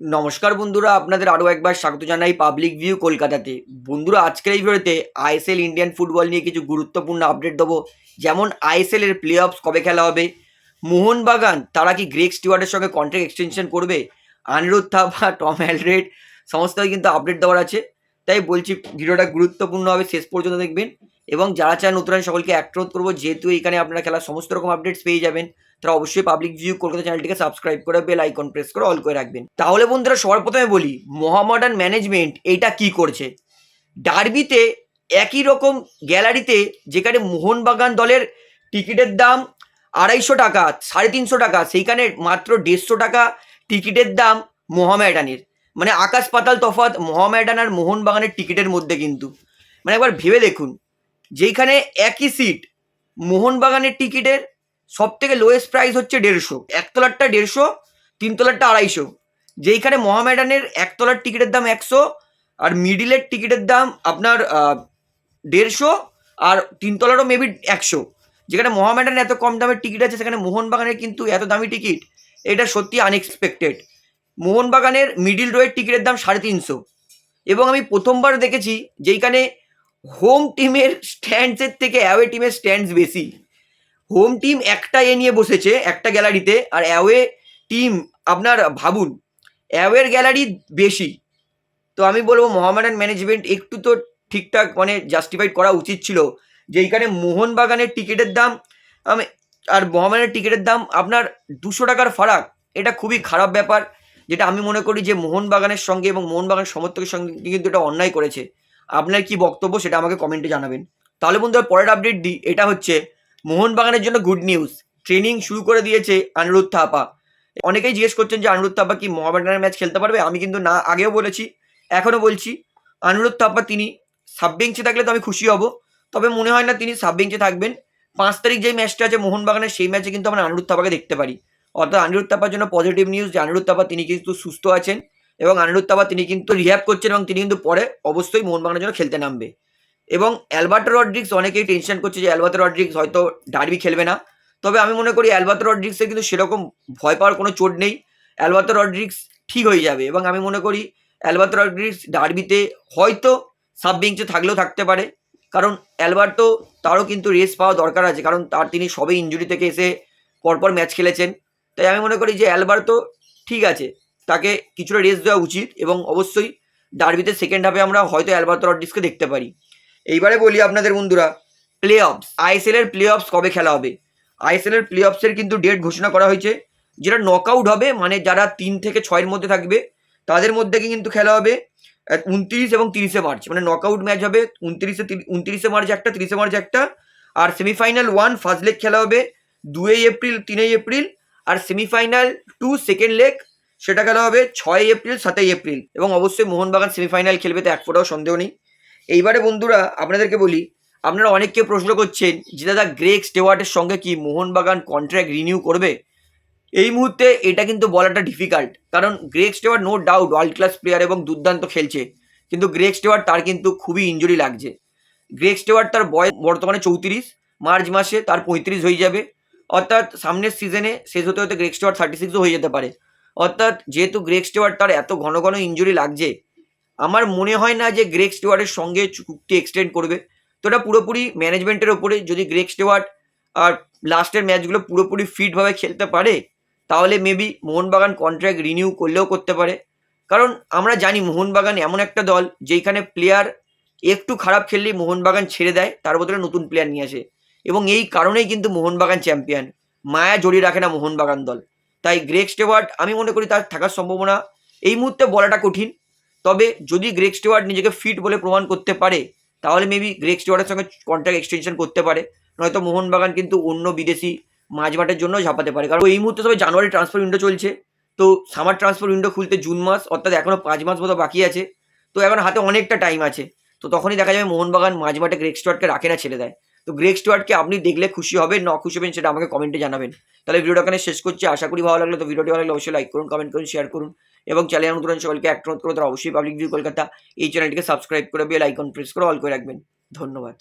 নমস্কার বন্ধুরা, আপনাদের আরও একবার স্বাগত জানাই পাবলিক ভিউ কলকাতাতে। বন্ধুরা, আজকের এই ভিডিওতে আইএসএল ইন্ডিয়ান ফুটবল নিয়ে কিছু গুরুত্বপূর্ণ আপডেট দেবো। যেমন আইএসএল এর প্লে অফস কবে খেলা হবে, মোহনবাগান তারা কি গ্রেক স্টিওয়ার্ডের সঙ্গে কন্ট্রাক্ট এক্সটেনশন করবে, আনিরুদ্ধ থাপা টম অ্যালরেড সমস্ত কিন্তু আপডেট দেওয়ার আছে। তাই বলছি, ভিডিওটা গুরুত্বপূর্ণ হবে, শেষ পর্যন্ত দেখবেন। এবং যারা চান নতুন সকলকে অ্যাক্রোধ করব। যেহেতু এখানে আপনারা খেলার সমস্ত রকম আপডেটস পেয়ে যাবেন। তারা অবশ্যই পাবলিক ভিউ কলকাতা চ্যানেলটিকে সাবস্ক্রাইব করে বেল আইকন প্রেস করে অল করে রাখবেন। তাহলে বন্ধুরা সবার প্রথমে বলি মোহামডান ম্যানেজমেন্ট এইটা কি করছে? ডার্বিতে একই রকম গ্যালারিতে যেখানে মোহনবাগান দলের টিকিটের দাম আড়াইশো টাকা, সাড়ে তিনশো টাকা, সেইখানে মাত্র দেড়শো টাকা টিকিটের দাম মোহামেডানের মানে আকাশ পাতাল তফাৎ মোহামেডান আর মোহনবাগানের টিকিটের মধ্যে কিন্তু। মানে একবার ভেবে দেখুন, যেইখানে একই সিট মোহনবাগানের টিকিটের সব থেকে লোয়েস্ট প্রাইস হচ্ছে দেড়শো। একতলারটা দেড়শো, তিনতলারটা আড়াইশো। যেইখানে মোহামেডানের একতলার টিকিটের দাম একশো, আর মিডিলের টিকিটের দাম আপনার দেড়শো, আর তিনতলারও মেবি একশো। যেখানে মোহামেডান এত কম দামের টিকিট আছে, সেখানে মোহনবাগানের কিন্তু এত দামি টিকিট, এটা সত্যি আনএক্সপেক্টেড মোহনবাগানের মিডিল রোয়ের টিকিটের দাম সাড়ে তিনশো। এবং আমি প্রথমবার দেখেছি, যেইখানে হোম টিমের স্ট্যান্ডসের থেকে অ্যাওয়ে টিমের স্ট্যান্ডস বেশি। হোম টিম একটা এ নিয়ে বসেছে, একটা গ্যালারিতে আর অ্যাওয়ে টিম আপনার ভাবুন অ্যাওয়ের গ্যালারি বেশি। তো আমি বলব মোহামেডান ম্যানেজমেন্ট একটু তো ঠিকঠাক মানে জাস্টিফাইড করা উচিত ছিল, যে এইখানে মোহনবাগানের টিকিটের দাম, আমি, আর মোহামেডানের টিকিটের দাম আপনার দুশো টাকার ফারাক, এটা খুবই খারাপ ব্যাপার, যেটা আমি মনে করি যে মোহনবাগানের সঙ্গে এবং মোহনবাগান সমর্থকের সঙ্গে কিন্তু এটা অন্যায় করেছে। আপনার কি বক্তব্য, সেটা আমাকে কমেন্টে জানাবেন। তাহলে বন্ধুরা, পরের আপডেট দিই এটা হচ্ছে মোহনবাগানের জন্য গুড নিউজ ট্রেনিং শুরু করে দিয়েছে আনিরুদ্ধ থাপা অনেকেই জিজ্ঞেস করছেন যে আনিরুদ্ধ থাপা কি মোহামেডানের ম্যাচ খেলতে পারবে? আমি কিন্তু না, আগেও বলেছি, এখনও বলছি আনিরুদ্ধ থাপা তিনি সাব বেঞ্চে থাকলে তো আমি খুশি হব। তবে মনে হয় না তিনি সাব বেঞ্চে থাকবেন। পাঁচ তারিখ যেই ম্যাচটা আছে মোহনবাগানের, সেই ম্যাচে কিন্তু আমরা আনিরুদ্ধ থাপাকে দেখতে পারি। অর্থাৎ আনিরুদ্ধ থাপার জন্য পজিটিভ নিউজ যে আনিরুদ্ধ থাপা তিনি কিন্তু সুস্থ আছেন এবং আনিরুদ্ধ থাপা তিনি কিন্তু রিহ্যাব করছেন এবং তিনি কিন্তু পরে অবশ্যই মোহনবাগানের জন্য খেলতে নামবে। এবং অ্যালবার্টো রড্রিক্স অনেকেই টেনশন করছে যে অ্যালবার্টো রড্রিক্স হয়তো ডার্বি খেলবে না। তবে আমি মনে করি অ্যালবার্টো রড্রিক্সের কিন্তু সেরকম ভয় পাওয়ার কোনো চোট নেই। অ্যালবার্টো রড্রিক্স ঠিক হয়ে যাবে এবং আমি মনে করি অ্যালবার্টো রড্রিক্স ডার্বিতে হয়তো সাব বেঞ্চে থাকলেও থাকতে পারে। কারণ অ্যালবার্টো তারও কিন্তু রেস পাওয়া দরকার আছে, কারণ তার তিনি সবে ইঞ্জুরি থেকে এসে পরপর ম্যাচ খেলেছেন। তাই আমি মনে করি যে অ্যালবার্টো ঠিক আছে, তাকে কিছুটা রেস্ট দেওয়া উচিত এবং অবশ্যই ডার্বিতে সেকেন্ড হাফে আমরা হয়তো অ্যালবার্টো রড্রিক্সকে দেখতে পারি। এইবারে বলি আপনাদের বন্ধুরা প্লে অফস আইএসএল এর প্লে অফস কবে খেলা হবে? আইএসএল এর প্লে অফসের কিন্তু ডেট ঘোষণা করা হয়েছে, যেটা নক আউট হবে মানে যারা তিন থেকে ছয়ের মধ্যে থাকবে, তাদের মধ্যে কিন্তু খেলা হবে উনত্রিশ এবং তিরিশে মার্চ মানে নকআউট ম্যাচ হবে, উনত্রিশে উনত্রিশে মার্চ একটা, তিরিশে মার্চ একটা, আর সেমিফাইনাল ওয়ান ফার্স্ট লেগ খেলা হবে, দুই এপ্রিল তিনই এপ্রিল, আর সেমিফাইনাল টু সেকেন্ড লেগ সেটা খেলা হবে ছয় এপ্রিল, সাতই এপ্রিল, এবং অবশ্যই মোহনবাগান সেমিফাইনাল খেলবে, তো এক ফোটাও সন্দেহ নেই। এইবারে বন্ধুরা আপনাদেরকে বলি, আপনারা অনেককে প্রশ্ন করছেন যে দাদা গ্রেক স্টেওয়ার্টের সঙ্গে কি মোহনবাগান কন্ট্রাক্ট রিনিউ করবে? এই মুহূর্তে এটা কিন্তু বলাটা ডিফিকাল্ট কারণ Greg Stewart no doubt world class player এবং দুর্দান্ত খেলছে, কিন্তু গ্রেক স্টেওয়ার্ট তার কিন্তু খুবই ইঞ্জুরি লাগছে। গ্রেক স্টেওয়ার্ট তার বয়স বর্তমানে চৌত্রিশ, মার্চ মাসে তার পঁয়ত্রিশ হয়ে যাবে, অর্থাৎ সামনের সিজনে শেষ হতে হতে গ্রেক স্টেওয়ার্ট থার্টি সিক্সও হয়ে যেতে পারে। অর্থাৎ যেহেতু গ্রেক স্টেওয়ার্ট তার এত ঘন ঘন ইঞ্জুরি লাগছে আমার মনে হয় না যে গ্রেক স্টেওয়ার্টের সঙ্গে চুক্তি এক্সটেন্ড করবে। তো এটা পুরোপুরি ম্যানেজমেন্টের ওপরে যদি গ্রেক স্টেওয়ার্ট আর লাস্টের ম্যাচগুলো পুরোপুরি ফিটভাবে খেলতে পারে, তাহলে মেবি মোহনবাগান কন্ট্রাক্ট রিনিউ করলেও করতে পারে। কারণ আমরা জানি মোহনবাগান এমন একটা দল যেখানে প্লেয়ার একটু খারাপ খেললেই মোহনবাগান ছেড়ে দেয়, তার বদলে নতুন প্লেয়ার নিয়ে আসে। এবং এই কারণেই কিন্তু মোহনবাগান চ্যাম্পিয়ন মায়া জড়িয়ে রাখে না মোহনবাগান দল। তাই গ্রেক স্টেওয়ার্ট আমি মনে করি তার থাকার সম্ভাবনা এই মুহূর্তে বলাটা কঠিন। তবে যদি গ্রেক স্টেওয়ার্ট নিজেকে ফিট বলে প্রমাণ করতে পারে, তাহলে মেবি গ্রেক স্টেওয়ার্টের সঙ্গে কন্ট্রাক্ট এক্সটেনশন করতে পারে। নয়তো মোহনবাগান কিন্তু অন্য বিদেশি মাঝমাঠের জন্য ঝাঁপাতে পারে। কারণ এই মুহূর্তে সবাই জানুয়ারি ট্রান্সফার উইন্ডো চলছে। তো সামার ট্রান্সফার উইন্ডো খুলতে জুন মাস, অর্থাৎ এখনও পাঁচ মাস মতো বাকি আছে। তো এখন হাতে অনেকটা টাইম আছে। তো তখনই দেখা যাবে মোহনবাগান মাঝমাঠে গ্রেক স্টুয়ার্টকে রাখে না, ছেড়ে দেয়। তো গ্রেক স্টুয়ার্টকে আপনি দেখলে খুশি হবেন, না খুশি হবেন সেটা আমাকে কমেন্টে জানাবেন। তাহলে ভিডিওটা এখানে শেষ করছি। আশা করি ভালো লাগল। তো ভিডিওটি ভালো লাগলে অবশ্যই লাইক করুন কমেন্ট করুন শেয়ার করুন। এবং চ্যানেল নতুন সকলকে অ্যাক্ট করুন তারা অবশ্যই পাবলিক ভিউ কলকাতা। এই চ্যানেলটিকে সাবস্ক্রাইব করে বেল আইকন প্রেস করে অল করে রাখবেন। ধন্যবাদ।